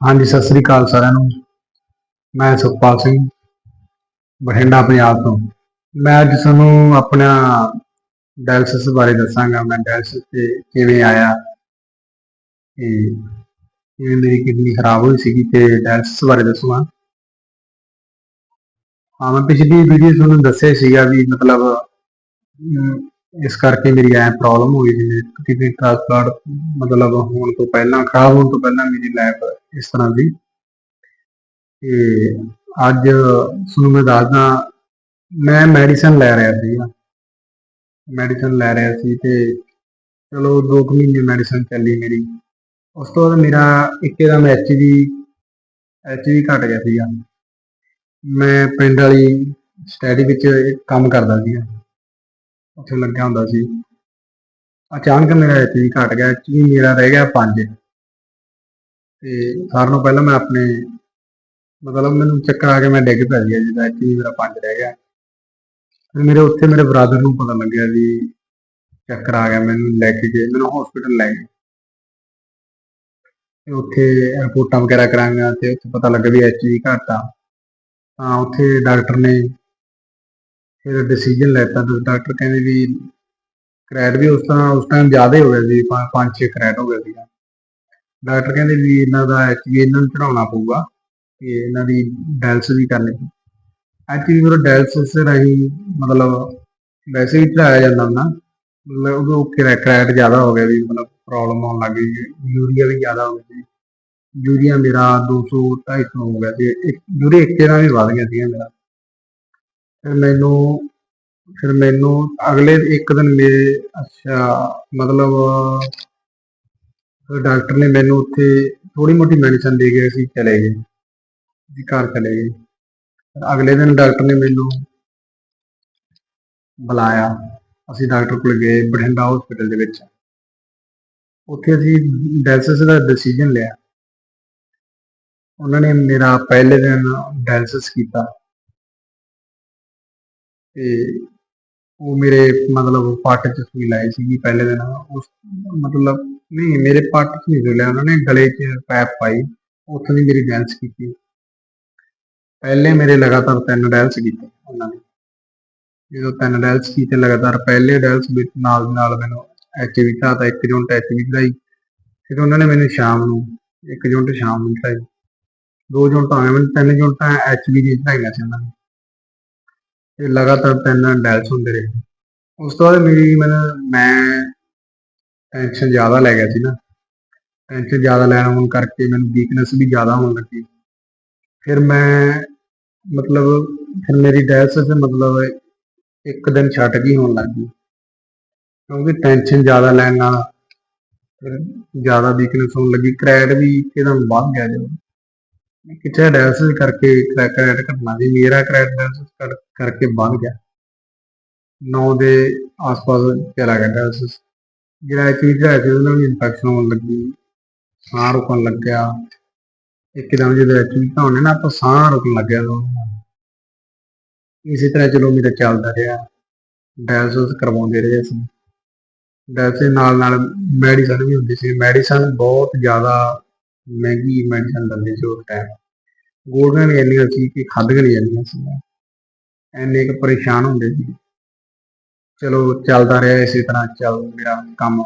ਹਾਂਜੀ, ਸਤਿ ਸ੍ਰੀ ਅਕਾਲ ਸਾਰਿਆਂ ਨੂੰ। ਮੈਂ ਸੁਖਪਾਲ ਸਿੰਘ, ਬਠਿੰਡਾ, ਪੰਜਾਬ ਤੋਂ। ਮੈਂ ਅੱਜ ਤੁਹਾਨੂੰ ਆਪਣਾ ਡਾਇਲਸਿਸ ਬਾਰੇ ਦੱਸਾਂਗਾ। ਮੈਂ ਡਾਇਲਸਿਸ ਤੇ ਕਿਵੇਂ ਆਇਆ ਤੇ ਕਿਵੇਂ ਮੇਰੀ ਕਿਡਨੀ ਖਰਾਬ ਹੋਈ ਸੀਗੀ ਤੇ ਡਾਇਲਸਿਸ ਬਾਰੇ ਦੱਸੂਗਾ। ਹਾਂ, ਮੈਂ ਪਿਛਲੀ ਵੀਡੀਓ ਤੁਹਾਨੂੰ ਦੱਸਿਆ ਸੀਗਾ ਵੀ ਮਤਲਬ ਇਸ ਕਰਕੇ ਮੇਰੀ ਐ ਪ੍ਰੋਬਲਮ ਹੋਈ ਸੀ ਕਿਡਨੀ ਟ੍ਰਾਂਸਪਲਾਂਟ ਮਤਲਬ ਹੋਣ ਤੋਂ ਪਹਿਲਾਂ, ਖਰਾਬ ਹੋਣ ਤੋਂ ਪਹਿਲਾਂ ਮੇਰੀ ਲੈਬ ਇਸ ਤਰ੍ਹਾਂ ਦੀ। ਤੇ ਅੱਜ ਤੁਹਾਨੂੰ ਮੈਂ ਦੱਸਦਾ, ਮੈਂ ਮੈਡੀਸਨ ਲੈ ਰਿਹਾ ਸੀ। ਮੈਡੀਸਨ ਲੈ ਰਿਹਾ ਸੀ ਤੇ ਚਲੋ 2 ਮਹੀਨੇ ਮੈਡੀਸਨ ਚੱਲੀ ਮੇਰੀ। ਉਸ ਤੋਂ ਬਾਅਦ ਮੇਰਾ ਇੱਕਦਮ ਐਚਡੀ ਐਚਡੀ ਘਟ ਗਿਆ ਸੀਗਾ। ਮੈਂ ਪਿੰਡ ਵਾਲੀ ਸਟੱਡੀ ਵਿੱਚ ਕੰਮ ਕਰਦਾ ਸੀਗਾ। ਉੱਥੇ ਲੱਗਿਆ ਹੁੰਦਾ ਸੀ। ਅਚਾਨਕ ਮੇਰਾ ਐਚਡੀ ਘਟ ਗਿਆ ਐਚਡੀ ਮੇਰਾ ਰਹਿ ਗਿਆ 5 ਤੇ ਸਾਰਿਆਂ ਨੂੰ ਪਹਿਲਾਂ ਮੈਂ ਆਪਣੇ, ਮਤਲਬ ਮੈਨੂੰ ਚੱਕਰ ਆ ਕੇ ਮੈਂ ਡਿੱਗ ਪੈ ਗਿਆ ਜਿੱਦਾਂ ਐਚਡੀ ਮੇਰਾ 5 ਰਹਿ ਗਿਆ। ਫਿਰ ਮੇਰੇ ਉੱਥੇ ਮੇਰੇ ਬਰਾਦਰ ਨੂੰ ਪਤਾ ਲੱਗਿਆ ਵੀ ਚੱਕਰ ਆ ਗਿਆ, ਮੈਨੂੰ ਲੈ ਕੇ ਗਏ, ਮੈਨੂੰ ਹਸਪੀਟਲ ਲੈ ਗਏ। ਤੇ ਉੱਥੇ ਰਿਪੋਰਟਾਂ ਵਗੈਰਾ ਕਰਾਈਆਂ ਤੇ ਉੱਥੇ ਪਤਾ ਲੱਗਾ ਵੀ ਐਚਡੀ ਘੱਟ ਆ। ਤਾਂ ਉੱਥੇ ਡਾਕਟਰ ਨੇ ਫਿਰ ਡਿਸੀਜਨ ਲੈਤਾ ਤੇ ਡਾਕਟਰ ਕਹਿੰਦੇ ਵੀ ਕਰੈਟ ਵੀ ਉਸ ਤਰ੍ਹਾਂ ਉਸ ਟਾਈਮ ਜ਼ਿਆਦਾ ਹੋ ਗਿਆ ਸੀ 5-6 ਕਰੈਟ ਹੋ ਗਿਆ ਸੀਗਾ। ਡਾਕਟਰ ਕਹਿੰਦੇ ਵੀ ਇਹਨਾਂ ਦਾ ਐਚਡੀ ਇਹਨਾਂ ਨੂੰ ਚੜਾਉਣਾ ਪਊਗਾ ਕਿ ਇਹਨਾਂ ਦੀ ਡਾਇਲਸਿਸ ਵੀ ਕਰਨੀ ਪਊ। ਐਕਚੁਅਲੀ ਮੇਰਾ ਡਾਇਲਸਿਸ ਰਾਹੀਂ ਮਤਲਬ ਵੈਸੇ ਵੀ ਚੜਾਇਆ ਜਾਂਦਾ ਹੁੰਦਾ, ਮਤਲਬ ਉਹ ਕਰੈਟ ਜ਼ਿਆਦਾ ਹੋ ਗਿਆ ਵੀ ਮਤਲਬ ਪ੍ਰੋਬਲਮ ਆਉਣ ਲੱਗ ਗਈ, ਯੂਰੀਆ ਵੀ ਜ਼ਿਆਦਾ ਹੋ ਗਿਆ। ਸੀ ਯੂਰੀਆ ਮੇਰਾ 200 250 ਹੋ ਗਿਆ ਸੀ, ਇੱਕ, ਯੂਰੀਆ ਇੱਕ ਨਾਲ ਵੀ ਵੱਧ ਗਿਆ ਸੀ ਮੇਰਾ। ਫਿਰ ਮੈਨੂੰ ਫਿਰ ਮੈਨੂੰ ਅਗਲੇ ਇੱਕ ਦਿਨ ਮੇਰੇ, ਅੱਛਾ, ਮਤਲਬ ਡਾਕਟਰ ਨੇ ਮੈਨੂੰ ਉੱਥੇ ਥੋੜੀ ਮੋਟੀ ਮੈਡੀਸਨ ਦੇ ਕੇ ਅਸੀਂ ਚਲੇ ਗਏ ਜੀ ਘਰ ਚਲੇ ਗਏ। ਅਗਲੇ ਦਿਨ ਡਾਕਟਰ ਨੇ ਮੈਨੂੰ ਬੁਲਾਇਆ, ਅਸੀਂ ਡਾਕਟਰ ਕੋਲ ਗਏ ਬਠਿੰਡਾ ਹਸਪੀਟਲ ਦੇ ਵਿੱਚ। ਉੱਥੇ ਅਸੀਂ ਡਾਇਲਸਿਸ ਦਾ ਡਿਸੀਜਨ ਲਿਆ। ਉਹਨਾਂ ਨੇ ਮੇਰਾ ਪਹਿਲੇ ਦਿਨ ਡਾਇਲਸਿਸ ਕੀਤਾ। ਤੇ ਉਹ ਮੇਰੇ ਮਤਲਬ ਪੱਟ 'ਚ ਸੂਈ ਲਾਈ ਸੀਗੀ ਪਹਿਲੇ ਦਿਨ। ਉਸ ਮਤਲਬ ਨਹੀਂ, ਮੇਰੇ ਪੱਟ 'ਚ ਨਹੀਂ ਸੂਈ ਉਹਨਾਂ ਨੇ, ਗਲੇ 'ਚ ਪੈਪ ਪਾਈ। ਉੱਥੇ ਦੀ ਮੇਰੀ ਡੈਂਸ ਕੀਤੀ। ਪਹਿਲੇ ਮੇਰੇ ਲਗਾਤਾਰ ਤਿੰਨ ਡੈਂਸ ਕੀਤੇ ਉਹਨਾਂ ਨੇ। ਜਦੋਂ ਤਿੰਨ ਡਾਇਲਸ ਕੀਤੇ ਲਗਾਤਾਰ, ਪਹਿਲੇ ਡਾਇਲਸ ਵਿੱਚ ਨਾਲ ਨਾਲ ਮੈਨੂੰ ਐਚਵੀ ਤਾਂ ਇੱਕ ਯੂਨਿਟ ਐਚਵੀ ਚੜਾਈ ਫਿਰ ਉਹਨਾਂ ਨੇ ਮੈਨੂੰ ਸ਼ਾਮ ਨੂੰ ਇੱਕ ਯੂਨਿਟ ਸ਼ਾਮ ਨੂੰ ਚੜਾਈ ਦੋ ਯੂਨਿਟਾਂ ਆਏ ਮੈਨੂੰ ਤਿੰਨ ਯੂਨਿਟਾਂ ਐਚਵੀ ਦੀ ਚੜਾਈਆਂ ਸੀ ਉਹਨਾਂ ਨੇ। ਤੇ ਲਗਾਤਾਰ ਤਿੰਨ ਡਾਇਲਸ ਹੁੰਦੇ ਰਹੇ। ਉਸ ਤੋਂ ਬਾਅਦ ਮੇਰੀ ਮਤਲਬ ਮੈਂ ਟੈਨਸ਼ਨ ਜ਼ਿਆਦਾ ਲੈ ਗਿਆ ਸੀ ਨਾ। ਟੈਨਸ਼ਨ ਜ਼ਿਆਦਾ ਲੈਣ ਹੋਣ ਕਰਕੇ ਮੈਨੂੰ ਵੀਕਨੈਸ ਵੀ ਜ਼ਿਆਦਾ ਹੋਣ ਲੱਗੀ। ਫਿਰ ਮੈਂ ਮਤਲਬ ਫਿਰ ਮੇਰੀ ਡਾਇਲਸਿਸ ਮਤਲਬ ਇੱਕ ਦਿਨ ਛੱਟ ਕੇ ਹੋਣ ਲੱਗ ਗਈ। ਕਿਉਂਕਿ ਟੈਨਸ਼ਨ ਜ਼ਿਆਦਾ ਲੈਣ ਨਾਲ ਫਿਰ ਜ਼ਿਆਦਾ ਵੀਕਨੈਸ ਹੋਣ ਲੱਗੀ। ਕਰੈਟ ਵੀ ਇੱਕਦਮ ਵੱਧ ਗਿਆ ਜਦੋਂ। ਕਿਤੇ ਡਾਇਲਸਿਸ ਕਰਕੇ ਕਰੈਟ ਘਟਣਾ ਸੀ ਮੇਰਾ ਕਰੈਟ ਡਾਇਲਸਿਸ ਕਰਕੇ ਵੱਧ ਗਿਆ। 9 ਦੇ ਆਸ-ਪਾਸ ਚਲਾ ਗਿਆ ਡਾਇਲਸਿਸ ਜਿਹੜਾ ਚੀਜ਼ ਹੈ ਸੀ ਉਹਨਾਂ ਨੂੰ ਇਨਫੈਕਸ਼ਨ ਹੋਣ ਲੱਗੀ। ਸਾਹ ਰੁਕਣ ਲੱਗਿਆ। ਇੱਕਦਮ ਜਦੋਂ ਐਚਵੀ ਹੋਣੇ ਨਾ, ਆਪਾਂ ਸਾਹ ਰੁਕਣ ਲੱਗਿਆ ਇਸੇ ਤਰ੍ਹਾਂ ਚਲੋ ਮੇਰਾ ਚੱਲਦਾ ਰਿਹਾ। ਡਾਇਲਸਿਸ ਕਰਵਾਉਂਦੇ ਰਹੇ ਅਸੀਂ। ਡਾਇਲਸਿਸ ਨਾਲ ਨਾਲ ਮੈਡੀਸਨ ਵੀ ਹੁੰਦੀ ਸੀ। ਮੈਡੀਸਨ ਬਹੁਤ ਜ਼ਿਆਦਾ ਮਹਿੰਗੀ ਮੈਡੀਸਨ ਦਿੰਦੇ ਸੀ ਉਸ ਟਾਈਮ ਗੋਲੀਆਂ ਵੀ ਇੰਨੀਆਂ ਸੀ ਕਿ ਖਾਧੀਆਂ ਨਹੀਂ ਜਾਂਦੀਆਂ ਸੀ। ਇੰਨੇ ਕੁ ਪਰੇਸ਼ਾਨ ਹੁੰਦੇ ਸੀ। ਚਲੋ ਚੱਲਦਾ ਰਿਹਾ ਇਸੇ ਤਰ੍ਹਾਂ, ਚੱਲ ਮੇਰਾ ਕੰਮ।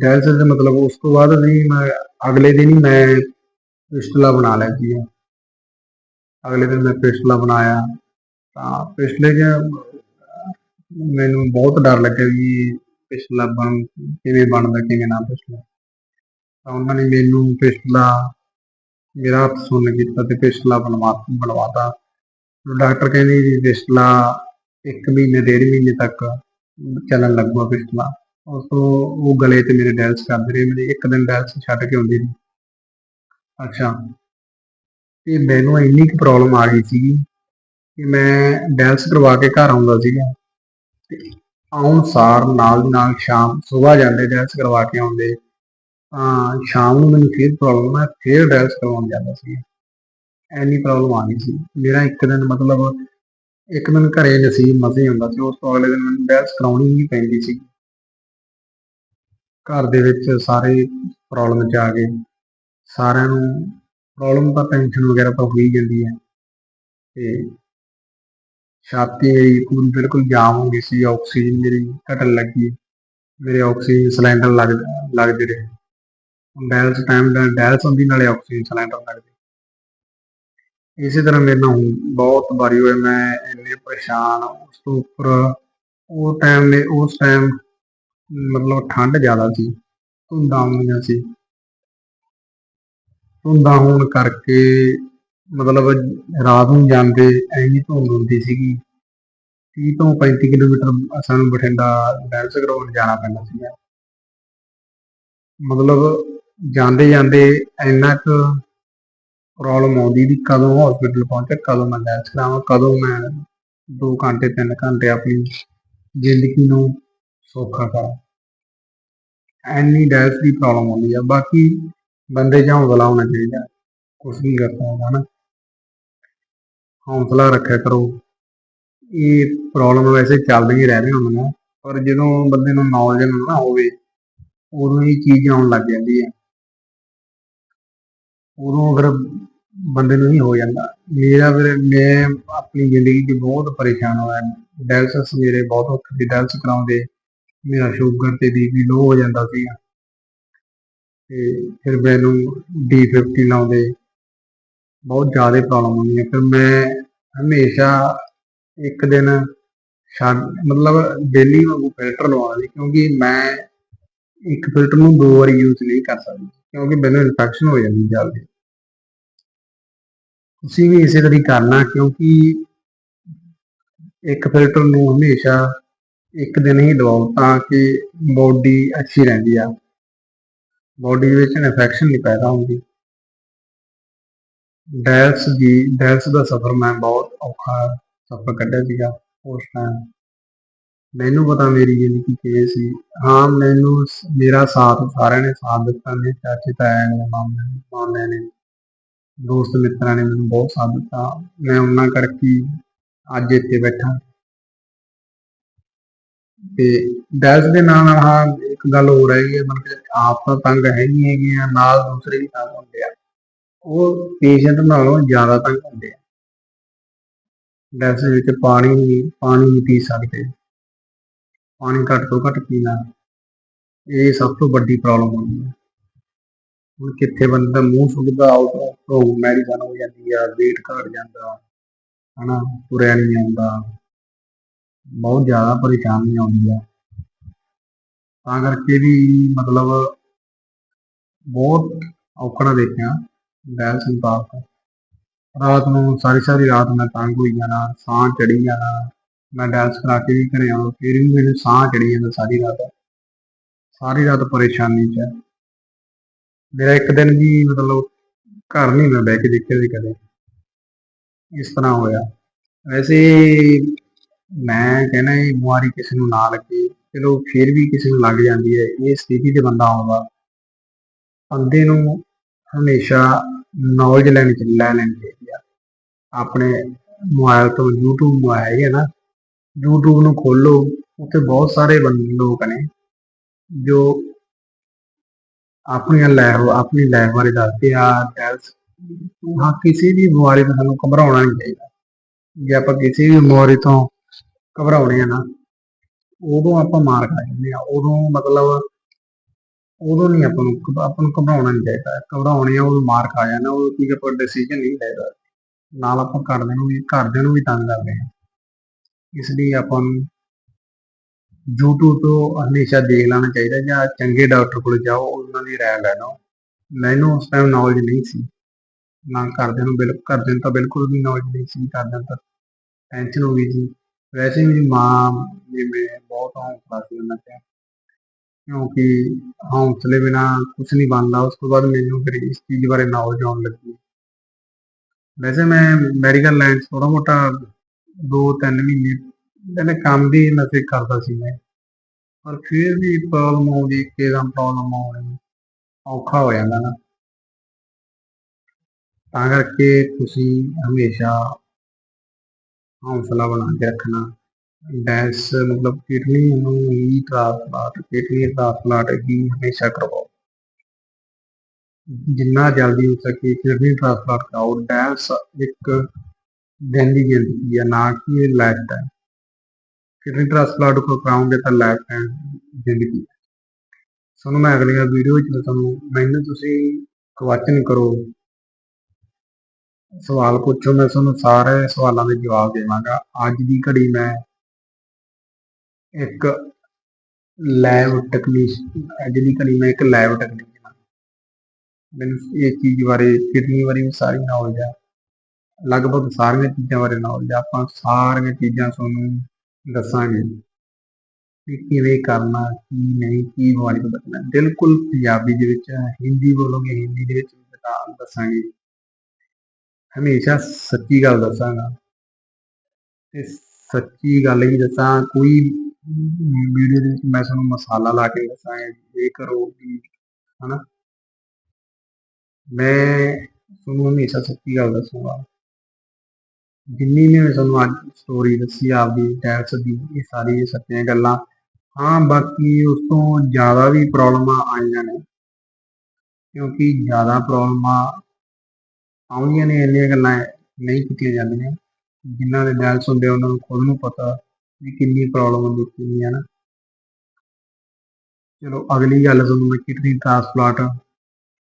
ਡਾਇਲਸਿਸ ਦਾ ਮਤਲਬ ਉਸ ਤੋਂ ਬਾਅਦ ਵੀ ਮੈਂ ਅਗਲੇ ਦਿਨ ਹੀ ਮੈਂ ਪਿਸਟਲਾ ਬਣਾ ਲਿਆ ਸੀ। ਅਗਲੇ ਦਿਨ ਮੈਂ ਪਿਸਟਲਾ ਬਣਾਇਆ। ਤਾਂ ਪਿਛਲੇ 'ਚ ਮੈਨੂੰ ਬਹੁਤ ਡਰ ਲੱਗਿਆ ਵੀ ਪਿਛਲਾ ਬਣ, ਕਿਵੇਂ ਬਣਦਾ, ਕਿਵੇਂ ਨਾ ਪਿਛਲਾ ਤਾਂ ਉਹਨਾਂ ਨੇ ਮੈਨੂੰ ਪਿਛਲਾ ਮੇਰਾ ਹੱਥ ਸੁਣ ਕੀਤਾ ਤੇ ਪਿਛਲਾ ਬਣਵਾ, ਬਣਵਾਤਾ। ਡਾਕਟਰ ਕਹਿੰਦੇ ਵੀ ਪਿਛਲਾ ਇੱਕ ਮਹੀਨੇ, ਡੇਢ ਮਹੀਨੇ ਤੱਕ ਚੱਲਣ ਲੱਗੂਗਾ ਪਿਛਲਾ। ਉਸ ਤੋਂ ਉਹ ਗਲੇ ਤੇ ਮੇਰੇ ਡੈਲਸ ਕਰਦੇ ਰਹੇ। ਮੇਰੇ ਇੱਕ ਦਿਨ ਡੈਲਸ ਛੱਡ ਕੇ ਆਉਂਦੀ ਰਹੀ ਅੱਛਾ। ਤੇ ਮੈਨੂੰ ਇੰਨੀ ਕੁ ਪ੍ਰੋਬਲਮ ਆ ਗਈ ਸੀਗੀ ਕਿ ਮੈਂ ਡੈਲਸ ਕਰਵਾ ਕੇ ਘਰ ਆਉਂਦਾ ਸੀਗਾ। ਤੇ ਆਉਣ ਸਾਰ ਨਾਲ ਦੀ ਨਾਲ ਸ਼ਾਮ ਸਵੇਰ ਜਾਂਦੇ ਡੈਲਸ ਕਰਵਾ ਕੇ ਆਉਂਦੇ। ਤਾਂ ਸ਼ਾਮ ਨੂੰ ਮੈਨੂੰ ਫੇਰ ਪ੍ਰੋਬਲਮ ਮੈਂ ਫੇਰ ਡੈਲਸ ਕਰਵਾਉਣ ਜਾਂਦਾ ਸੀ। ਐਨੀ ਪ੍ਰੋਬਲਮ ਆ ਗਈ ਸੀ। ਮੇਰਾ ਇੱਕ ਦਿਨ ਮਤਲਬ ਇੱਕ ਦਿਨ ਘਰੇ ਨਸੀਬ ਮਸੇ ਹੀ ਹੁੰਦਾ ਸੀ, ਉਸ ਤੋਂ ਅਗਲੇ ਦਿਨ ਮੈਨੂੰ ਡੈਲਸ ਕਰਾਉਣੀ ਹੀ ਪੈਂਦੀ ਸੀ। ਘਰ ਦੇ ਵਿੱਚ ਸਾਰੇ ਪ੍ਰੋਬਲਮ ਚ ਆ ਗਏ। ਸਾਰਿਆਂ ਨੂੰ ਪ੍ਰੋਬਲਮ ਤਾਂ ਟੈਨਸ਼ਨ ਵਗੈਰਾ ਤਾਂ ਹੋ ਹੀ ਜਾਂਦੀ ਹੈ ਤੇ ਛਾਤੀ ਮੇਰੀ ਪੂਰੀ ਬਿਲਕੁਲ ਜਾਮ ਹੋ ਗਈ ਸੀ, ਆਕਸੀਜਨ ਮੇਰੀ ਘਟਣ ਲੱਗੀ। ਮੇਰੇ ਆਕਸੀਜਨ ਸਿਲੰਡਰ ਲੱਗ, ਲੱਗਦੇ ਰਹੇ। ਡਾਇਲਸ ਟਾਈਮ ਦਾ ਡਾਇਲਸ ਹੁੰਦੀ ਨਾਲੇ ਆਕਸੀਜਨ ਸਿਲੰਡਰ ਲੱਗਦੀ ਇਸੇ ਤਰ੍ਹਾਂ ਮੇਰੇ ਨਾਲ ਬਹੁਤ ਵਾਰੀ ਹੋਇਆ, ਮੈਂ ਇੰਨੇ ਪਰੇਸ਼ਾਨ, ਉਸ ਤੋਂ ਉੱਪਰ ਉਹ ਟਾਈਮ ਨੇ, ਉਸ ਟਾਈਮ ਮਤਲਬ ਠੰਡ ਜ਼ਿਆਦਾ ਸੀ, ਧੁੰਦਾਂ ਹੁੰਦੀਆਂ ਸੀ। ਧੁੰਦਾਂ ਹੋਣ ਕਰਕੇ ਮਤਲਬ ਰਾਤ ਨੂੰ ਜਾਂਦੇ ਐਨੀ ਧੁੰਦ ਹੁੰਦੀ ਸੀਗੀ 30 ਤੋਂ 35 ਕਿਲੋਮੀਟਰ ਸਾਨੂੰ ਬਠਿੰਡਾ ਡਾਇਲਸ ਕਰਵਾਉਣ ਜਾਣਾ ਪੈਂਦਾ ਸੀਗਾ। ਮਤਲਬ ਜਾਂਦੇ ਜਾਂਦੇ ਇੰਨਾ ਕੁ ਪ੍ਰੋਬਲਮ ਆਉਂਦੀ ਵੀ ਕਦੋਂ ਹਸਪੀਟਲ ਪਹੁੰਚਾ, ਕਦੋਂ ਮੈਂ ਡਾਇਲਸ ਕਰਾਵਾਂ ਕਦੋਂ ਮੈਂ 2 ਘੰਟੇ 3 ਘੰਟੇ ਆਪਣੀ ਜ਼ਿੰਦਗੀ ਨੂੰ ਸੌਖਾ ਕਰਾਂ। ਐਨੀ ਡਾਇਲਸ ਦੀ ਪ੍ਰੋਬਲਮ ਆਉਂਦੀ ਆ, ਬਾਕੀ ਬੰਦੇ 'ਚ ਹੌਸਲਾ ਹੋਣਾ ਚਾਹੀਦਾ, ਕੁਛ ਵੀ ਕਰਦਾ ਹੋਗਾ ਨਾ ਹੌਸਲਾ ਰੱਖਿਆ ਕਰੋ। ਇਹ ਪ੍ਰੋਬਲਮ ਵੈਸੇ ਚੱਲਦੀਆਂ ਹੀ ਰਹਿੰਦੀਆਂ ਹੁੰਦੀਆਂ, ਪਰ ਜਦੋਂ ਬੰਦੇ ਨੂੰ ਨੌਲੇਜ ਨਾ ਹੋਵੇ, ਉਦੋਂ ਇਹ ਚੀਜ਼ ਆਉਣ ਲੱਗ ਜਾਂਦੀ ਹੈ ਉਦੋਂ ਫਿਰ ਬੰਦੇ ਨੂੰ ਹੀ ਹੋ ਜਾਂਦਾ। ਮੇਰਾ ਫਿਰ ਮੈਂ ਆਪਣੀ ਜ਼ਿੰਦਗੀ 'ਚ ਬਹੁਤ ਪਰੇਸ਼ਾਨ ਹੋਇਆ। ਡਾਇਲਸਿਸ ਮੇਰੇ ਬਹੁਤ ਔਖੇ ਸੀ ਡਾਇਲਸਿਸ ਕਰਾਉਂਦੇ। ਮੇਰਾ ਸ਼ੂਗਰ ਤੇ ਬੀਪੀ ਲੋ ਹੋ ਜਾਂਦਾ ਸੀਗਾ। ਤੇ ਫਿਰ ਮੈਨੂੰ ਡੀ50 ਲਾਉਂਦੇ। ਬਹੁਤ ਜ਼ਿਆਦਾ ਪ੍ਰੋਬਲਮ ਹੁੰਦੀ ਹੈ ਫਿਰ ਮੈਂ ਹਮੇਸ਼ਾ ਇੱਕ ਦਿਨ ਛੱਡ, ਮਤਲਬ ਡੇਲੀ ਵਾਂਗੂ ਫਿਲਟਰ ਲਵਾਉਣਾ ਸੀ। ਕਿਉਂਕਿ ਮੈਂ ਇੱਕ ਫਿਲਟਰ ਨੂੰ ਦੋ ਵਾਰੀ ਯੂਜ਼ ਨਹੀਂ ਕਰ ਸਕਦਾ। ਕਿਉਂਕਿ ਮੈਨੂੰ ਇਨਫੈਕਸ਼ਨ ਹੋ ਜਾਂਦੀ ਜਲਦੀ ਤੁਸੀਂ ਵੀ ਇਸੇ ਤਰ੍ਹਾਂ ਕਰਨਾ, ਕਿਉਂਕਿ ਇੱਕ ਫਿਲਟਰ ਨੂੰ ਹਮੇਸ਼ਾ ਇੱਕ ਦਿਨ ਹੀ ਦਵਾਓ ਤਾਂ ਕਿ ਬੋਡੀ ਅੱਛੀ ਰਹਿੰਦੀ ਆ। ਬੋਡੀ ਵਿੱਚ ਇਨਫੈਕਸ਼ਨ ਨਹੀਂ ਪੈਦਾ ਹੁੰਦੀ। ਡਾਇਲਸ ਦੀ ਡਾਇਲਸ ਦਾ ਸਫ਼ਰ ਮੈਂ ਬਹੁਤ ਔਖਾ ਸਫ਼ਰ ਕੱਢਿਆ ਸੀਗਾ ਉਸ ਟਾਈਮ ਮੈਨੂੰ ਪਤਾ ਮੇਰੀ ਜ਼ਿੰਦਗੀ ਕਿਵੇਂ ਸੀ। ਹਾਂ, ਮੈਨੂੰ ਮੇਰਾ ਸਾਥ, ਸਾਰਿਆਂ ਨੇ ਸਾਥ ਦਿੱਤਾ ਮੇਰੇ ਚਾਚੇ, ਤਾਇਆ ਨੇ, ਮਾਮੇ ਨੇ ਮਾਮੇ ਨੇ, ਦੋਸਤ, ਮਿੱਤਰਾਂ ਨੇ ਮੈਨੂੰ ਬਹੁਤ ਸਾਥ ਦਿੱਤਾ। ਮੈਂ ਉਹਨਾਂ ਕਰਕੇ ਅੱਜ ਇੱਥੇ ਬੈਠਾ। ਤੇ ਡੈਸ ਦੇ ਨਾਲ ਨਾਲ ਹਾਂ, ਇੱਕ ਗੱਲ ਹੋਰ ਹੈਗੀ ਹੈ, ਮਤਲਬ ਆਪ ਤਾਂ ਤੰਗ ਹੈਗੀ ਹੈਗੀ ਆ, ਨਾਲ ਦੂਸਰੇ ਵੀ ਤੰਗ ਹੁੰਦੇ ਆ। ਉਹ ਪੇਸ਼ੈਂਟ ਨਾਲੋਂ ਜ਼ਿਆਦਾ ਤੰਗ ਹੁੰਦੇ ਆ। ਡੈਸ ਵਿੱਚ ਪਾਣੀ ਪਾਣੀ ਨਹੀਂ ਪੀ ਸਕਦੇ। ਪਾਣੀ ਘੱਟ ਤੋਂ ਘੱਟ ਪੀਣਾ, ਇਹ ਸਭ ਤੋਂ ਵੱਡੀ ਪ੍ਰੋਬਲਮ ਹੁੰਦੀ ਹੈ। ਹੁਣ ਕਿੱਥੇ ਬੰਦੇ ਦਾ ਮੂੰਹ ਸੁੱਕਦਾ ਆਊਟ ਆਫ ਮੈਡੀਸਨ ਹੋ ਜਾਂਦੀ ਆ, weight ਘਟ ਜਾਂਦਾ, ਹਨਾ, ਤੁਰਿਆ ਨਹੀਂ ਆਉਂਦਾ। ਬਹੁਤ ਜ਼ਿਆਦਾ ਪਰੇਸ਼ਾਨੀ ਆਉਂਦੀ ਆ। ਤਾਂ ਕਰਕੇ ਵੀ ਮਤਲਬ ਬਹੁਤ ਔਕੜਾ ਦੇਖਿਆ ਡਾਇਲਸ ਸੰਤਾਪ ਰਾਤ ਨੂੰ, ਸਾਰੀ ਸਾਰੀ ਰਾਤ ਮੈਂ ਤੰਗ ਹੋਈ ਜਾਣਾ, ਸਾਹ ਚੜੀ ਜਾਣਾ। ਮੈਂ ਡਾਂਸ ਕਰਾ ਕੇ ਵੀ ਘਰੇ ਆਉਣਾ ਫਿਰ ਵੀ ਮੈਨੂੰ ਸਾਹ ਚੜੀ ਜਾਂਦਾ ਸਾਰੀ ਰਾਤ। ਸਾਰੀ ਰਾਤ ਪਰੇਸ਼ਾਨੀ 'ਚ ਮੇਰਾ ਇੱਕ ਦਿਨ ਵੀ ਮਤਲਬ ਘਰ ਨਹੀਂ ਮੈਂ ਬਹਿ ਕੇ ਦੇਖਿਆ ਸੀ ਕਦੇ। ਇਸ ਤਰ੍ਹਾਂ ਹੋਇਆ। ਵੈਸੇ ਮੈਂ ਕਹਿੰਦਾ ਇਹ ਬਿਮਾਰੀ ਕਿਸੇ ਨੂੰ ਨਾ ਲੱਗੇ, ਚਲੋ ਫਿਰ ਵੀ ਕਿਸੇ ਨੂੰ ਲੱਗ ਜਾਂਦੀ ਹੈ, ਇਹ ਸਥਿਤੀ ਤੇ ਬੰਦਾ ਆਉਂਦਾ। ਬੰਦੇ ਨੂੰ ਹਮੇਸ਼ਾ ਨੌਲੇਜ ਲੈਣੀ ਚ ਲੈ ਲੈਣੀ ਚਾਹੀਦੀ ਆ। ਆਪਣੇ ਮੋਬਾਈਲ ਤੋਂ YouTube ਮੋਬਾਈਲ ਹੈ ਨਾ। YouTube ਨੂੰ ਖੋਲੋ ਉੱਥੇ ਬਹੁਤ ਸਾਰੇ ਲੋਕ ਨੇ ਜੋ ਆਪਣੀਆਂ ਲੈਬ ਆਪਣੀ ਲਾਈਫ ਬਾਰੇ ਦੱਸਦੇ ਆ ਟੈਲਸ ਹਾਂ, ਕਿਸੇ ਵੀ ਬਿਮਾਰੀ ਤੋਂ ਸਾਨੂੰ ਘਬਰਾਉਣਾ ਨਹੀਂ ਚਾਹੀਦਾ। ਜੇ ਆਪਾਂ ਕਿਸੇ ਵੀ ਬਿਮਾਰੀ ਤੋਂ ਘਬਰਾਉਣੇ ਆ ਨਾ, ਉਦੋਂ ਆਪਾਂ ਮਾਰ ਖਾ ਜਾਂਦੇ ਆ, ਉਦੋਂ ਮਤਲਬ ਉਦੋਂ ਨਹੀਂ ਆਪਾਂ ਨੂੰ ਆਪਾਂ ਨੂੰ ਘਬਰਾਉਣਾ ਨਹੀਂ ਚਾਹੀਦਾ। ਘਬਰਾਉਣੇ ਆ ਉਹ ਮਾਰ ਖਾ ਜਾਣਾ ਉਹ ਕੋਈ ਆਪਾਂ ਡਿਸੀਜਨ ਨਹੀਂ ਲੈਦਾ ਨਾਲ ਆਪਾਂ ਘਰਦਿਆਂ ਨੂੰ ਵੀ ਘਰਦਿਆਂ ਨੂੰ ਵੀ ਤੰਗ ਕਰਦੇ ਆ। ਇਸ ਲਈ ਆਪਾਂ ਨੂੰ YouTube ਤੋਂ ਹਮੇਸ਼ਾ ਦੇਖ ਲੈਣਾ ਚਾਹੀਦਾ ਜਾਂ ਚੰਗੇ ਡਾਕਟਰ ਕੋਲ ਜਾਓ, ਉਹਨਾਂ ਦੀ ਰਾਏ ਲੈ ਲਓ। ਮੈਨੂੰ ਉਸ ਟਾਈਮ ਨੌਲੇਜ ਨਹੀਂ ਸੀ। ਨਾ ਘਰਦਿਆਂ ਨੂੰ ਬਿਲਕੁਲ ਘਰਦਿਆਂ ਨੂੰ ਤਾਂ ਬਿਲਕੁਲ ਵੀ ਨੌਲੇਜ ਨਹੀਂ ਸੀ, ਘਰਦਿਆਂ ਤਾਂ ਟੈਨਸ਼ਨ ਹੋ ਗਈ ਸੀ। ਵੈਸੇ ਮੇਰੀ ਮਾਂ ਨੇ ਮੈਂ ਬਹੁਤ ਹੌਂਸਲਾ ਸੀ ਉਹਨਾਂ ਤੇ ਕਿਉਂਕਿ ਹੌਂਸਲੇ ਬਿਨਾ ਕੁਝ ਨਹੀਂ ਬਣਦਾ, ਉਸ ਤੋਂ ਬਾਅਦ ਮੈਨੂੰ ਫਿਰ ਇਸ ਚੀਜ਼ ਬਾਰੇ ਨੌਲੇਜ ਆਉਣ ਲੱਗੀ। ਵੈਸੇ ਮੈਂ ਮੈਡੀਕਲ ਲਾਈਨ 'ਚ ਥੋੜਾ ਮੋਟਾ 2-3 ਮਹੀਨੇ ਪਹਿਲੇ ਕੰਮ ਵੀ ਨਸੇ ਕਰਦਾ ਸੀ ਮੈਂ। ਪਰ ਫਿਰ ਵੀ ਪ੍ਰੋਬਲਮ ਆਉਂਦੀ ਇੱਕਦਮ ਪ੍ਰੋਬਲਮ ਆਉਣੀ ਔਖਾ ਹੋ ਜਾਂਦਾ ਨਾ। ਤਾਂ ਕਰਕੇ ਤੁਸੀਂ ਹਮੇਸ਼ਾ ਹੌਸਲਾ ਬਣਾ ਕੇ ਰੱਖਣਾ। ਡੈਂਸ ਮਤਲਬ ਕਿਡਨੀ ਨੂੰ ਹੀ ਟ੍ਰਾਂਸਪਲਾਂਟ ਕਿਡਨੀ ਟ੍ਰਾਂਸਪਲਾਂਟ ਹੀ ਹਮੇਸ਼ਾ ਕਰਵਾਓ। ਜਿੰਨਾ ਜਲਦੀ ਹੋ ਸਕੇ ਕਿਡਨੀ ਟ੍ਰਾਂਸਪਲਾਂਟ ਕਰਾਓ। ਡਾਇਲਸ ਇੱਕ ਦਿਨ ਦੀ ਜ਼ਿੰਦਗੀ ਹੈ? ਨਾ ਕਿ ਇਹ ਲਾਈਫ ਟਾਈਮ ਕਿਡਨੀ ਕਰਾਉਂਗੇ ਤਾਂ ਲਾਈਫ ਟਾਈਮ ਜ਼ਿੰਦਗੀ ਹੈ। ਤੁਹਾਨੂੰ ਮੈਂ ਅਗਲੀਆਂ ਵੀਡੀਓ ਵਿੱਚ ਤੁਹਾਨੂੰ, ਮੈਨੂੰ ਤੁਸੀਂ ਕੁਐਸਚਨ ਕਰੋ। ਸਵਾਲ ਪੁੱਛੋ, ਮੈਂ ਤੁਹਾਨੂੰ ਸਾਰੇ ਸਵਾਲਾਂ ਦੇ ਜਵਾਬ ਦੇਵਾਂਗਾ। ਅੱਜ ਦੀ ਘੜੀ ਮੈਂ ਇੱਕ ਲੈਬ ਟੈਕਨੀਸ਼ੀਅਨ ਅੱਜ ਦੀ ਘੜੀ ਮੈਂ ਇੱਕ ਲੈਬ ਟੈਕਨੀਸ਼ੀਅਨ ਮੈਨੂੰ ਇਹ ਚੀਜ਼ ਬਾਰੇ ਕਿਡਨੀ ਬਾਰੇ ਵੀ ਸਾਰੀ ਨੌਲੇਜ ਹੈ ਲਗਭਗ ਸਾਰੀਆਂ ਚੀਜ਼ਾਂ ਬਾਰੇ ਨੌਲੇਜ ਆ, ਆਪਾਂ ਸਾਰੀਆਂ ਚੀਜ਼ਾਂ ਤੁਹਾਨੂੰ ਦੱਸਾਂਗੇ ਕਿ ਕਿਵੇਂ ਕਰਨਾ, ਕੀ ਨਹੀਂ, ਕੀ ਬਿਮਾਰੀ ਤੋਂ ਬਚਣਾ। ਬਿਲਕੁਲ ਪੰਜਾਬੀ ਦੇ ਵਿੱਚ, ਹਿੰਦੀ ਬੋਲੋਗੇ, ਹਿੰਦੀ ਦੇ ਵਿੱਚ ਵੀ ਦੱਸਾਂਗੇ। ਹਮੇਸ਼ਾ ਸੱਚੀ ਗੱਲ ਦੱਸਾਂਗਾ। ਤੇ ਸੱਚੀ ਗੱਲ ਹੀ ਦੱਸਾਂ, ਕੋਈ ਵੀਡੀਓ ਦੇ ਵਿੱਚ ਮੈਂ ਤੁਹਾਨੂੰ ਮਸਾਲਾ ਲਾ ਕੇ ਦੱਸਾਂਗਾ, ਜੀ ਇਹ ਕਰੋ ਵੀ ਹਨਾ। ਮੈਂ ਤੁਹਾਨੂੰ ਹਮੇਸ਼ਾ ਸੱਚੀ ਗੱਲ ਦੱਸੂਗਾ। ਜਿੰਨੀ ਨੇ ਸਾਨੂੰ ਅੱਜ ਸਟੋਰੀ ਦੱਸੀ, ਆਪਦੀ ਟੈਕਸ ਦੀ, ਇਹ ਸਾਰੀ ਸੱਚੀਆਂ ਗੱਲਾਂ। ਹਾਂ, ਬਾਕੀ ਉਸ ਤੋਂ ਜ਼ਿਆਦਾ ਵੀ ਪ੍ਰੋਬਲਮਾਂ ਆਈਆਂ ਨੇ, ਕਿਉਂਕਿ ਜ਼ਿਆਦਾ ਪ੍ਰੋਬਲਮਾਂ ਆਉਂਦੀਆਂ ਨੇ, ਇੰਨੀਆਂ ਗੱਲਾਂ ਨਹੀਂ ਕੀਤੀਆਂ ਜਾਂਦੀਆਂ। ਜਿਨ੍ਹਾਂ ਦੇ ਡੈਲਸ ਹੁੰਦੇ, ਉਹਨਾਂ ਨੂੰ ਖੁਦ ਨੂੰ ਪਤਾ ਵੀ ਕਿੰਨੀ ਪ੍ਰੋਬਲਮ ਹੁੰਦੀ, ਕਿੰਨੀ ਹੈ ਨਾ। ਚਲੋ, ਅਗਲੀ ਗੱਲ ਤੁਹਾਨੂੰ ਮੈਂ ਕਿਡਨੀ ਟ੍ਰਾਂਸਪਲਾਂਟ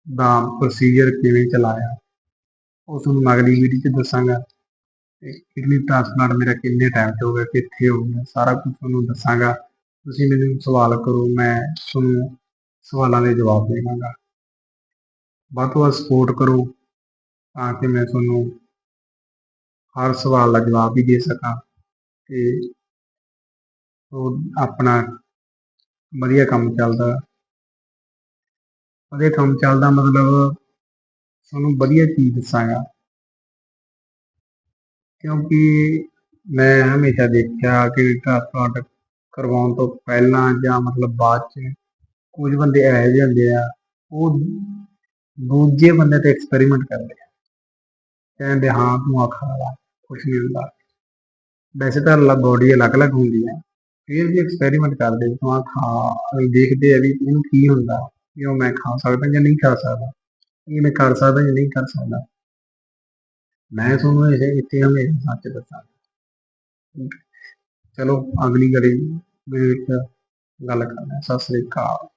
ਦਾ ਪ੍ਰੋਸੀਜਰ ਕਿਵੇਂ ਚਲਾਇਆ, ਉਹ ਤੁਹਾਨੂੰ ਮੈਂ ਅਗਲੀ ਵੀਡੀਓ 'ਚ ਦੱਸਾਂਗਾ। ਕਿਡਨੀ ਟ੍ਰਾਂਸਪਲਾਂਟ ਮੇਰਾ ਕਿੰਨੇ ਟਾਈਮ 'ਚ ਹੋ ਗਿਆ, ਕਿੱਥੇ ਹੋ ਗਿਆ, ਸਾਰਾ ਕੁਝ ਤੁਹਾਨੂੰ ਦੱਸਾਂਗਾ। ਤੁਸੀਂ ਮੈਨੂੰ ਸਵਾਲ ਕਰੋ, ਮੈਂ ਤੁਹਾਨੂੰ ਸਵਾਲਾਂ ਦੇ ਜਵਾਬ ਦੇਵਾਂਗਾ। ਵੱਧ ਤੋਂ ਵੱਧ ਸਪੋਰਟ ਕਰੋ ਤਾਂ ਕਿ ਮੈਂ ਤੁਹਾਨੂੰ ਹਰ ਸਵਾਲ ਦਾ ਜਵਾਬ ਵੀ ਦੇ ਸਕਾਂ ਤੇ ਆਪਣਾ ਵਧੀਆ ਕੰਮ ਚੱਲਦਾ। ਵਧੀਆ ਕੰਮ ਚੱਲਦਾ ਮਤਲਬ ਤੁਹਾਨੂੰ ਵਧੀਆ ਚੀਜ਼ ਦੱਸਾਂਗਾ। ਕਿਉਂਕਿ ਮੈਂ ਹਮੇਸ਼ਾ ਦੇਖਿਆ ਕਿ ਟ੍ਰਾਂਸਪਲਾਂਟ ਕਰਵਾਉਣ ਤੋਂ ਪਹਿਲਾਂ ਜਾਂ ਮਤਲਬ ਬਾਅਦ ਚ ਕੁਝ ਬੰਦੇ ਇਹੋ ਜਿਹੇ ਹੁੰਦੇ ਆ, ਉਹ ਦੂਜੇ ਬੰਦੇ ਤੇ ਐਕਸਪੈਰੀਮੈਂਟ ਕਰਦੇ ਆ। ਕਹਿੰਦੇ, ਹਾਂ, ਤੂੰ ਆ ਲਾ, ਕੁਛ ਨਹੀਂ ਹੁੰਦਾ। ਵੈਸੇ ਤਾਂ ਲਾ ਬੋਡੀ ਅਲੱਗ-ਅਲੱਗ ਹੁੰਦੀ ਹੈ ਫਿਰ ਵੀ ਐਕਸਪੈਰੀਮੈਂਟ ਕਰਦੇ ਤੂੰ ਆ ਖਾ, ਦੇਖਦੇ ਆ ਵੀ ਇਹਨੂੰ ਕੀ ਹੁੰਦਾ ਕਿ ਉਹ ਮੈਂ ਖਾ ਸਕਦਾ ਜਾਂ ਨਹੀਂ ਖਾ ਸਕਦਾ, ਇਹ ਮੈਂ ਕਰ ਸਕਦਾ ਜਾਂ ਨਹੀਂ ਕਰ ਸਕਦਾ। ਮੈਂ ਤੁਹਾਨੂੰ ਇਹ ਇੱਥੇ ਹਮੇਸ਼ਾ ਸੱਚ ਦੱਸਾਂ। ਚਲੋ, ਅਗਲੀ ਗਲੀ ਦੇ ਵਿੱਚ ਗੱਲ ਕਰਦੇ। ਹਾਂ ਸਤਿ ਸ੍ਰੀ ਅਕਾਲ।